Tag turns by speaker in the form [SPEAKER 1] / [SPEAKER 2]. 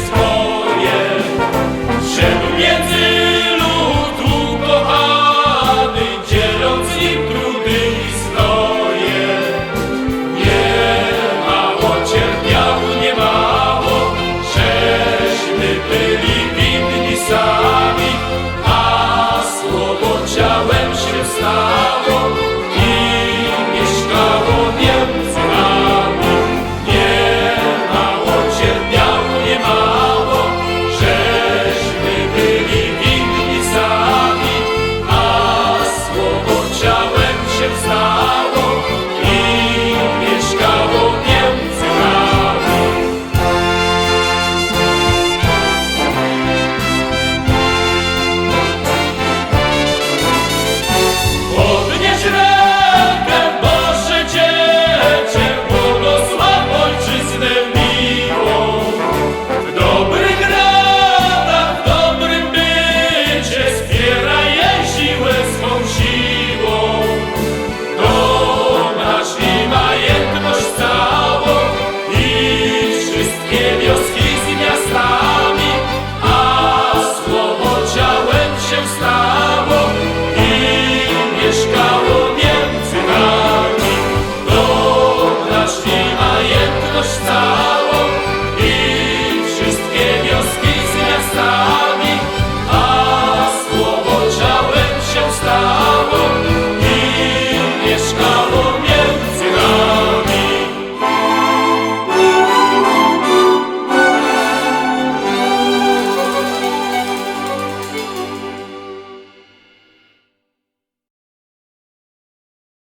[SPEAKER 1] swoje, szedł między Krishna.